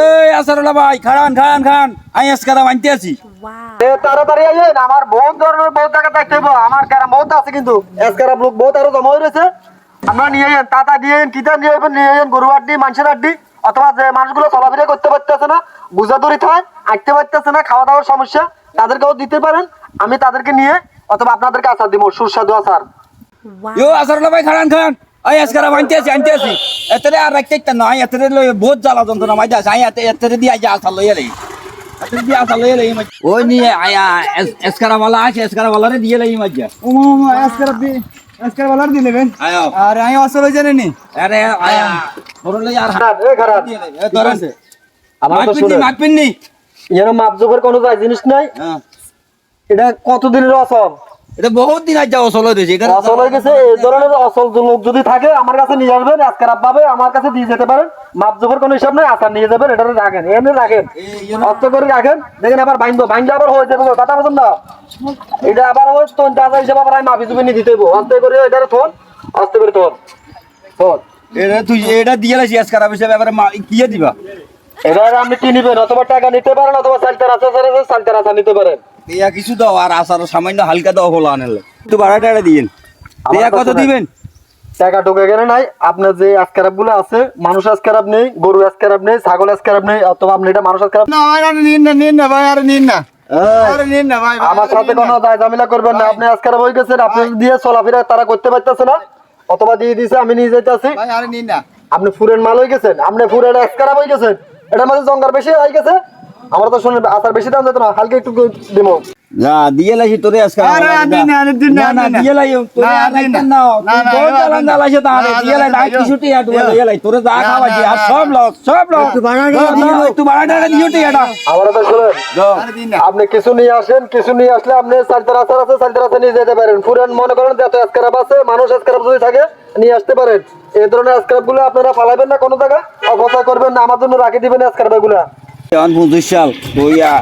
এই আসারুল্লাহ ভাই খান খান খান আমি আছি। তাড়াতাড়ি আইয়েন আমার বহুত ধরনের বহুত টাকা দেখতে আমার ক্যারাম বহুত আছে কিন্তু। লোক বহুত আরও জমা রয়েছে আপনারা নিয়ে যান তাতা দিয়ে যান কিতা নিয়ে নিয়ে যান গরু আড্ডি মানুষের আড্ডি। অথবা যে মানুষগুলো চলাফেরা করতে পারতেছে না বুঝা থাক আঁকতে পারতেছে না খাওয়া দাওয়ার সমস্যা তাদেরকেও দিতে পারেন। আমি তাদেরকে নিয়ে অথবা আপনাদেরকে আচার দিব সুস্বাদু আচার। ইয়ো আসারুল্লাহ ভাই খান খান আমি আজকারা মানতে আছি আনতে আছি এতরে আর রাখতে ইচ্ছা নয় এতরে লই বহুত জ্বালা যন্ত্রণা মাইতে আছে আমি এতে এতরে দিয়ে আজ আসার লইয়া লই এতরে দিয়ে আসার লইয়া লই ওই নিয়ে আয়া এসকারা वाला আছে এসকারা वाला রে দিয়ে লই মজ্জা আজকাল বলার দিলে বেন আয়া আর আমি আসলে জানি নি আরে আয়া ওর লই আর খারাপ, এ খারাপ দিয়ে লই এ ধরেন আমার তো মাপিনি শুনে মাপিনি এর মাপজোকের কোনো যায় জিনিস নাই হ্যাঁ এটা কতদিনের অসল এটা বহুত দিন আজ চলো দিয়েছে এখানে অসল হয়ে গেছে এই ধরনের অসল লোক যদি থাকে আমার কাছে নিয়ে আসবেন আজকে পাবে আমার কাছে দিয়ে যেতে পারেন মাপজোকের কোনো হিসাব নেই আসার নিয়ে যাবেন এটা রাখেন এমনি রাখেন অর্থ করে রাখেন দেখেন আবার বাইন্দো বাইন্দো আবার হয়ে যাবে কথা বলুন না? এটা আবার ওই তোন দাদা হিসাবে আবার আমি মাপি জুপি নিয়ে দিতে হইব আস্তে করে এটা থন আস্তে করে থন থন। এটা তুই এটা দিয়ে লাইছি এসকারা হিসেবে এবারে মা- কিয়ে দিবা। এটা আপনি কি নিবেন? অথবা টাকা নিতে পারেন অথবা আচার আছে আচার নিতে পারেন। ইয়া কিছু দাও আর সামান্য হালকা দাও হলো আনলে। একটু বাড়া টাড়া দিয়েন। আমার ইয়া কত দিবেন? টাকা নাই। আপনার যে আজকারাপগুলো আছে মানুষ আজকারাপ নেই গরু আজকারাপ নেই ছাগল আজকারাপ নেই অথবা আপনি এটা মানুষ আজকারাপ না ভাই আর নিন না নিন না ভাই আর নিন না। আমার সাথে কোনো দায় ঝামেলা করবেন না। আপনি আজকারাপ হয়ে গেছেন আপনি দিয়ে চলাফেরা তারা করতে পারতেছে না। অথবা দিয়ে দিছে আমি নিয়ে যাইতেছি। আপনি ফুরেন মাল হয়ে গেছেন আপনি ফুরেন আজকারাপ হয়ে গেছেন। এটার মধ্যে জঙ্গার বেশি হয়ে গেছে। আমরা তো শুনে আচার বেশি দাম যেত না হালকা একটু দিমো। না দিয়ে লাইছি তোরে আজকে আরে, আর দিন না, না, না আর না দিন না। দিয়ে লাই তোরে আর আর দিন রাখতেন না। না। না, না, তুই বহুত এবার জ্বালান জ্বালাইছে তাহলে না, দিয়ে লাই না, কিছুটি আর না, দিয়ে লাই তোরে যা খাওয়া না, আর সব লস সব লস একটু বাড়া দিয়ে দাও, দাও। বাড়া টাড়া দিওটি এটা। আমার তো শুনেন দাও। আর দিন না। আপনি কিছু নিয়ে আসেন কিছু নিয়ে আসলে আপনি সালতার আচার আছে সালতার আচার নিয়ে যেতে পারেন। ফুরেন মনে করেন যত স্ক্রাব আছে মানুষ স্ক্রাব যদি থাকে নিয়ে আসতে পারেন। এই ধরনের স্ক্রাবগুলো আপনারা ফালাবেন না কোনো জায়গায়। অপচয় করবেন না, আমার জন্য রাখি দিবেন স্ক্রাবগুলা। এখন পঁচিশ সাল কইয়া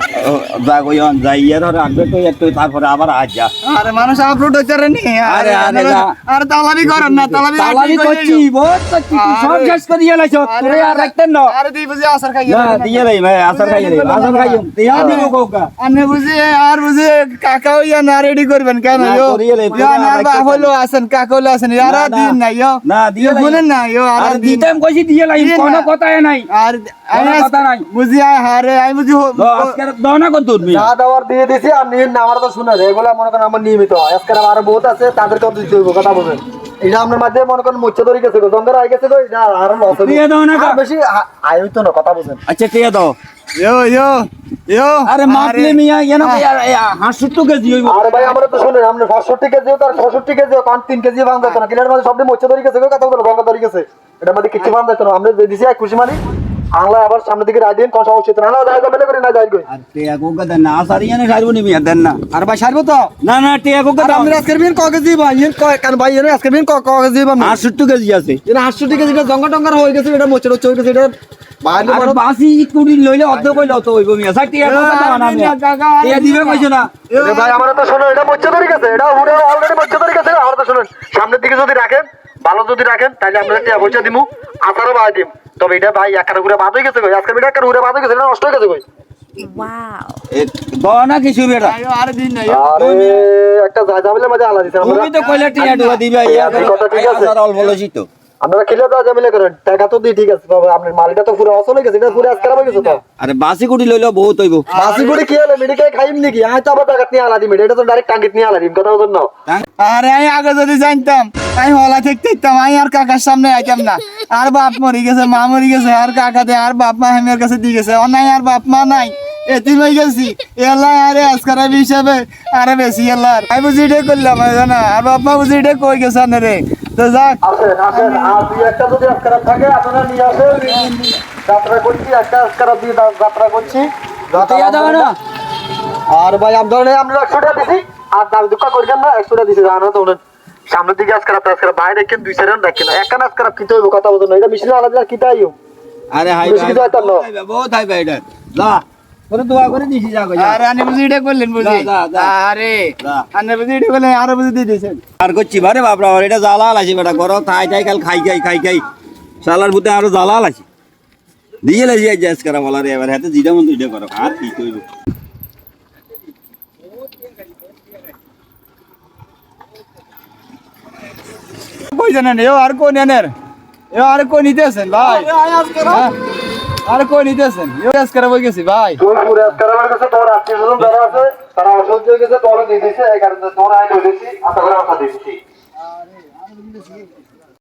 যা কইয়া যাইয়া ধরে আগে তো একটু তারপরে আবার আজ যা। আরে মানুষ আপলোড হচ্ছে রে নি। আরে, আরে, না। আরে তালাবি করেন না তালাবি তালাবি করছি বহুত করছি সব শেষ করে দিয়ে লাইছ তোরে আর রাখতেন না। আরে তুই বুঝি আসার খাই না দিয়ে লাই ভাই আসার খাই লাই আসার খাই দিয়া দিব কোকা আনে বুঝি আর বুঝি কাকা ইয়া না রেডি করবেন কেন ইয়ো? ইয়া না বাপ হলো আছেন কাকা হলো আছেন আর দিন না ইয়ো। না দিয়ে শুনেন না ইয়ো আর আর দিতাম কইছি দিয়ে লাই কোনো না। কথাই নাই। আর কথা নাই। বুঝি আয় হারে আমি বুঝি আজকে দাও না কত তুমি যা দেওয়ার দিয়ে দিছি আর নিয়ে আমার তো শুনে এগুলা মনে করেন আমার নিয়মিত স্ক্রাব আরও বহুত আছে তাদেরকে দিতে হইব কথা বলবেন এটা আপনার মাধ্যমে মনে করেন মুচ্ছা ধরে গেছে জঙ্গল আই গেছে গো এটা আরও লস দিয়ে দাও না বেশি আয় হইতো না কথা বলছেন আচ্ছা কে দাও। ইয়ো ইয়ো ইয়ো। আরে মাপলে মিয়া এন হাসুটু কেজি হইব। আরে ভাই আমরা তো শুনেন আপনি পঁয়ষট্টি কেজি হোক আর ছষট্টি কেজি কারণ তিন কেজি বান যেত না কিনার মধ্যে সবটি মোচা ধরে গেছে কথা বলো গঙ্গা ধরে গেছে। এটার মধ্যে কিছু বান যেত না আমরা যে দিছি খুশি মানি। আনলা আবার সামনের দিকে রায় দিন কোন সমস্যা হচ্ছে না? না যাই মেলে করে না যাই কই আর টিয়া কোকা দেন না আসারি এনে সারবো নি মিয়া দেন না। আর ভাই সারবো তো? না না টিয়া কোকা আর দাও আমরা আজকের বিন ক কেজি ভাই? ক কান ভাই এর আজকের বিন ক ক কেজি ভাই হাসুটু কেজি আছে। এর 800 কেজি এটা জঙ্গা টঙ্গার হয়ে গেছে এটা মোচড় চড় গেছে এটা বাইরে আর বাসি কুড়ি লইলে অর্ধ কইলে অত হইব মিয়া। সাই টিয়া কোকা দাও না মিয়া। টিয়া দিবে কইছো না। এ ভাই আমরা তো শুনুন এটা মোচা ধরে গেছে এটা উড়ে অলরেডি মোচা ধরে গেছে। আমরা তো শুনুন সামনের দিকে যদি রাখেন ভালো যদি রাখেন তাহলে আমরা টিয়া পয়সা দিমু আসারও বাদ দিম। তবে এটা ভাই একার ঘুরে বাদ হয়ে গেছে কই? আজকে এটা একার ঘুরে বাদ হয়ে গেছে এটা নষ্ট হয়ে গেছে কই? এ, দাও কিছু বেটা। আর দিন নাই। আরে একটা জায়গা মাঝে আলা দিছে তুমি তো কইলে টিয়া ডুবা দিবে এই কথা ঠিক আছে। আর অল্প লইছি তো। আপনারা খেলে তো জামিলে করেন টাকা তো দিই ঠিক আছে তবে আপনার মালটা তো পুরো অসল হয়ে গেছে এটা পুরো আজকাল হয়ে গেছে তো। আরে বাসি কুড়ি লইলে বহুত হইব। বাসি করে কি হলো মেডিকেল খাইম নাকি? আমি তো আবার টাকা নিয়ে আলা দিম এটা তো ডাইরেক্ট টাঙ্গিত নিয়ে আলা দিম কথা না? আরে আগে যদি জানতাম। আমি হলা থেকে দেখতাম আমি আর কাকার সামনে আইতাম না। আর বাপ মরি গেছে মা মরি গেছে আর কাকা দে আর বাপ মা হেমের কাছে দিয়ে গেছে। ও নাই আর বাপ মা নাই। এতিম হয়ে গেছি। এলা আরে আজকার হিসাবে আরে বেশি এলার। আমি বুঝি এটাই করলাম না আর বাপ মা বুঝি এটাই কই গেছে না রে। তো যাক। আসেন আসেন। আর একটা যদি আজকাল থাকে আপনারা নিয়ে আসেন। যাত্রা করছি একটা দিয়ে যাত্রা আর ভাই আমরা আমরা একশো টাকা দিছি। আর দাম দুঃখ করবেন না একশো টাকা দিছি। জানো তো উনি সামনের দিকে আজকাল আজকাল বাইরে রেখেন দুই সাইড রাখেন একখান আজকাল কিতে হইব কথা না। এটা মেশিনে আলাদা কিতে আইও? আরে হাই না। বহুত হাই ভাই এটা। যা। করে দোয়া করে দিছি যা কই আর আনে বুঝি এটা করলেন বুঝি। আরে। আনে বুঝি এটা করলেন আরও বুঝি দিয়ে দিয়েছেন। আর করছি বারে বাপরা বাপ, এটা জ্বালা আছে বেটা করো খাই খাই কাল খাই খাই খাই খাই। শালার বুতে আরও জ্বালা আছে। দিয়ে আজ করা বলারে এবার হাতে জিরা মন দুইটা করো। আর কি কইব? জানেন এও আর কো নেনের এও আর কো নিতেছেন ভাই? হ্যাঁ? আর কো নিতেছেন এও আজ করে বই গেছি ভাই। তুই পুরো এসকারের কাছে তোর আত্মীয় স্বজন যারা আছে তারা অসহ্য হয়ে গেছে তোর দিয়ে দিছে এই কারণে তোরা আইন হয়েছি আশা করে আশা দিয়েছি।